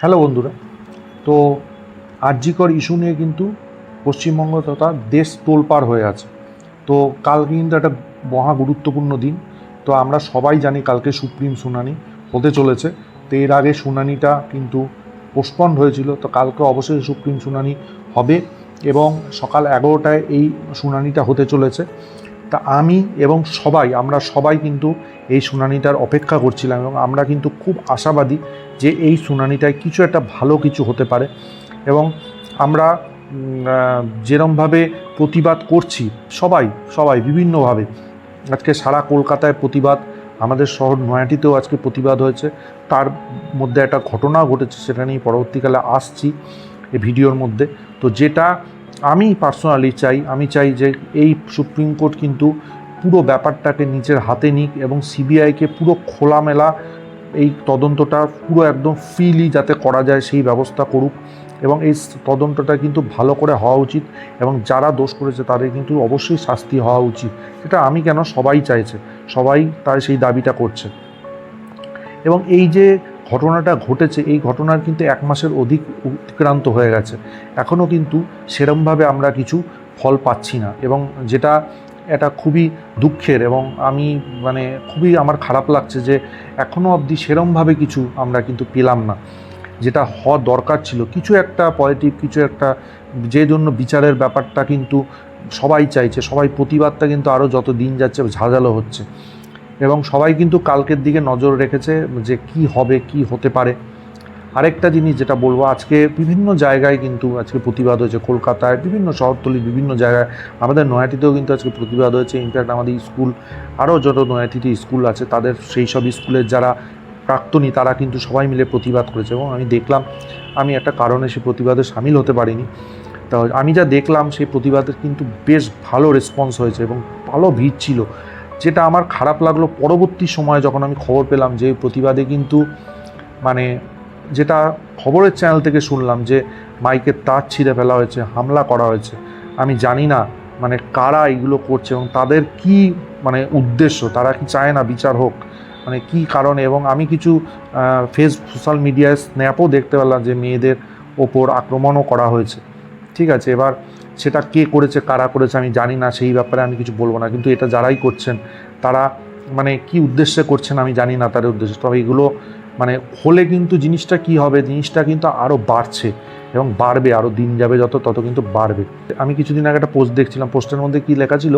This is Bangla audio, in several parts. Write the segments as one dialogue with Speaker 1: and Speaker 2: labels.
Speaker 1: হ্যালো বন্ধুরা। তো আরজিকর ইস্যু নিয়ে কিন্তু পশ্চিমবঙ্গ তথা দেশ তোলপাড় হয়ে আছে। তো কালকে কিন্তু একটা মহা গুরুত্বপূর্ণ দিন। তো আমরা সবাই জানি কালকে সুপ্রিম শুনানি হতে চলেছে। তো এর আগে শুনানিটা কিন্তু পোস্টপন্ড হয়েছিল। তো কালকে অবশ্যই সুপ্রিম শুনানি হবে এবং সকাল এগারোটায় এই শুনানিটা হতে চলেছে। তা আমি এবং সবাই, আমরা সবাই কিন্তু এই শুনানিটার অপেক্ষা করছিলাম এবং আমরা কিন্তু খুব আশাবাদী যে এই শুনানিটায় কিছু একটা ভালো কিছু হতে পারে এবং আমরা যেরমভাবে প্রতিবাদ করছি, সবাই সবাই বিভিন্নভাবে। আজকে সারা কলকাতায় প্রতিবাদ, আমাদের শহর নয়াটিতেও আজকে প্রতিবাদ হয়েছে। তার মধ্যে একটা ঘটনা ঘটেছে, সেটা নিয়ে পরবর্তীকালে আসছি এই ভিডিওর মধ্যে। তো যেটা আমি পার্সোনালি চাই, আমি চাই যে এই সুপ্রিম কোর্ট কিন্তু পুরো ব্যাপারটাকে নিজের হাতে নিক এবং সিবিআইকে পুরো খোলামেলা এই তদন্তটা পুরো একদম ফ্রিলি যাতে করা যায় সেই ব্যবস্থা করুক এবং এই তদন্তটা কিন্তু ভালো করে হওয়া উচিত এবং যারা দোষ করেছে তাদের কিন্তু অবশ্যই শাস্তি হওয়া উচিত। সেটা আমি কেন সবাই চাইছে? সবাই তাই সেই দাবিটা করছে। এবং এই যে ঘটনাটা ঘটেছে, এই ঘটনার কিন্তু এক মাসের অধিক অতিক্রান্ত হয়ে গেছে। এখনও কিন্তু সেরমভাবে আমরা কিছু ফল পাচ্ছি না এবং যেটা এটা খুবই দুঃখের এবং আমি মানে খুবই আমার খারাপ লাগছে যে এখনও অবধি সেরমভাবে কিছু আমরা কিন্তু পেলাম না। যেটা হওয়া দরকার ছিল, কিছু একটা পজিটিভ, কিছু একটা যে জন্য বিচারের ব্যাপারটা কিন্তু সবাই চাইছে, সবাই প্রতিবাদটা কিন্তু আরও যত দিন যাচ্ছে ঝাঁঝালো হচ্ছে। এবং সবাই কিন্তু কালকের দিকে নজর রেখেছে যে কি হবে, কি হতে পারে। আরেকটা জিনিস যেটা বলব, আজকে বিভিন্ন জায়গায় কিন্তু আজকে প্রতিবাদ হয়েছে, কলকাতায় বিভিন্ন শহরতলি বিভিন্ন জায়গায়। আমাদের নয়াটিতেও কিন্তু আজকে প্রতিবাদ হয়েছে। ইনফ্যাক্ট আমাদের স্কুল, আরও যত নয়াটিতে স্কুল আছে, তাদের সেই সব স্কুলের যারা প্রাক্তনী, তারা কিন্তু সবাই মিলে প্রতিবাদ করেছে। এবং আমি দেখলাম, আমি একটা কারণে সেই প্রতিবাদে সামিল হতে পারিনি। তা আমি যা দেখলাম, সেই প্রতিবাদের কিন্তু বেশ ভালো রেসপন্স হয়েছে এবং ভালো ভিড় ছিল। যেটা আমার খারাপ লাগল পরবর্তী সময়ে যখন আমি খবর পেলাম যে প্রতিবাদে কিন্তু মানে যেটা খবরের চ্যানেল থেকে শুনলাম যে মাইকের তার ছিঁড়ে ফেলা হয়েছে, হামলা করা হয়েছে, আমি জানি না মানে কারা এগুলো করছে এবং তাদের কি মানে উদ্দেশ্য, তারা কি চায় না বিচার হোক মানে কি কারণে এবং আমি কিছু ফেস সোশ্যাল মিডিয়ায় স্ন্যাপও দেখতে পেলাম যে মেয়েদের ওপর আক্রমণও করা হয়েছে। ঠিক আছে, এবার সেটা কে করেছে, কারা করেছে আমি জানি না, সেই ব্যাপারে আমি কিছু বলব না। কিন্তু এটা যারাই করছেন, তারা মানে কি উদ্দেশ্যে করছেন আমি জানি না তাদের উদ্দেশ্য। তবে এগুলো মানে হলে কিন্তু জিনিসটা কি হবে, জিনিসটা কিন্তু আরও বাড়ছে এবং বাড়বে আরও দিন যাবে যত, তত কিন্তু বাড়বে। আমি কিছুদিন আগে একটা পোস্ট দেখছিলাম পোস্টের মধ্যে কী লেখা ছিল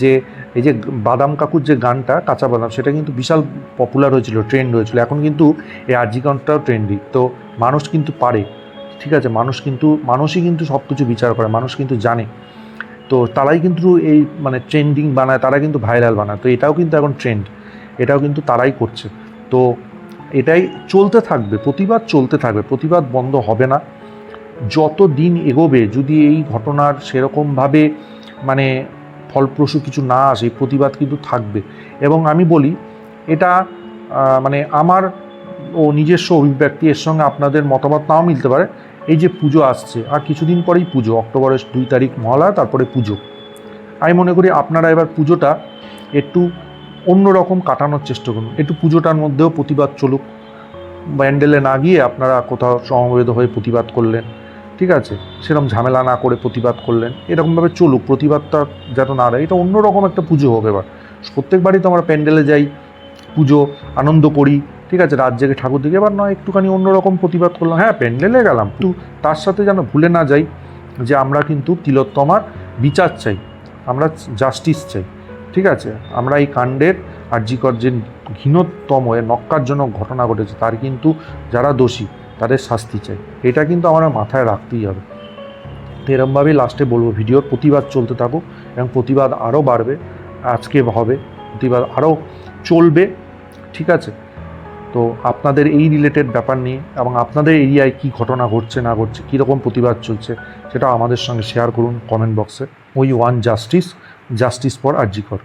Speaker 1: যে, এই যে বাদাম কাকুর যে গানটা, কাঁচা বাদাম, সেটা কিন্তু বিশাল পপুলার হয়েছিল ট্রেন্ড হয়েছিল। এখন কিন্তু এই আরজি গানটাও ট্রেন্ডি তো মানুষ কিন্তু পারে। ঠিক আছে, মানুষ কিন্তু, মানুষই কিন্তু সব কিছু বিচার করে, মানুষ কিন্তু জানে। তো তারাই কিন্তু এই মানে ট্রেন্ডিং বানায়, তারা কিন্তু ভাইরাল বানায়। তো এটাও কিন্তু এখন ট্রেন্ড এটাও কিন্তু তারাই করছে। তো এটাই চলতে থাকবে, প্রতিবাদ চলতে থাকবে, প্রতিবাদ বন্ধ হবে না। যত দিন এগোবে, যদি এই ঘটনার সেরকমভাবে মানে ফলপ্রসূ কিছু না আসে প্রতিবাদ কিন্তু থাকবে। এবং আমি বলি, এটা মানে আমার ও নিজস্ব অভিব্যক্তি, এর সঙ্গে আপনাদের মতামত নাও মিলতে পারে। এই যে পুজো আসছে, আর কিছুদিন পরেই পুজো, অক্টোবরের দুই তারিখ মহালয়া, তারপরে পুজো। আমি মনে করি আপনারা এবার পুজোটা একটু অন্যরকম কাটানোর চেষ্টা করুন। একটু পুজোটার মধ্যেও প্রতিবাদ চলুক। ব্যান্ডেলে না গিয়ে আপনারা কোথাও সমবেত হয়ে প্রতিবাদ করলেন, ঠিক আছে? সেরকম ঝামেলা না করে প্রতিবাদ করলেন, এরকমভাবে চলুক, প্রতিবাদটা যেন না দেয়। এটা অন্যরকম একটা পুজো হোক এবার। প্রত্যেকবারই তো আমরা প্যান্ডেলে যাই, পুজো, আনন্দ করি ঠিক আছে রাত জেগে ঠাকুর দিকে এবার নয়, একটুখানি অন্যরকম প্রতিবাদ করলাম। হ্যাঁ প্যান্ডেলে গেলাম, কিন্তু তার সাথে যেন ভুলে না যাই যে আমরা কিন্তু তিলোত্তমার বিচার চাই, আমরা জাস্টিস চাই, ঠিক আছে? আমরা এই কাণ্ডের আর্যিকর যে ঘৃণতম এ নক্কারজনক ঘটনা ঘটেছে, তার কিন্তু যারা দোষী, তাদের শাস্তি চাই। এটা কিন্তু আমরা মাথায় রাখতেই হবে। তো এরমভাবেই লাস্টে বলব, ভিডিওর প্রতিবাদ চলতে থাকুক এবং প্রতিবাদ আরও বাড়বে, আজকে হবে, প্রতিবাদ আরও চলবে, ঠিক আছে? তো আপনাদের এই রিলেটেড ব্যাপার নিয়ে এবং আপনাদের এরিয়ায় কি ঘটনা ঘটছে, না ঘটছে, কীরকম প্রতিবাদ চলছে সেটা আমাদের সঙ্গে শেয়ার করুন কমেন্ট বক্সে ওই one justice justice for RG Kar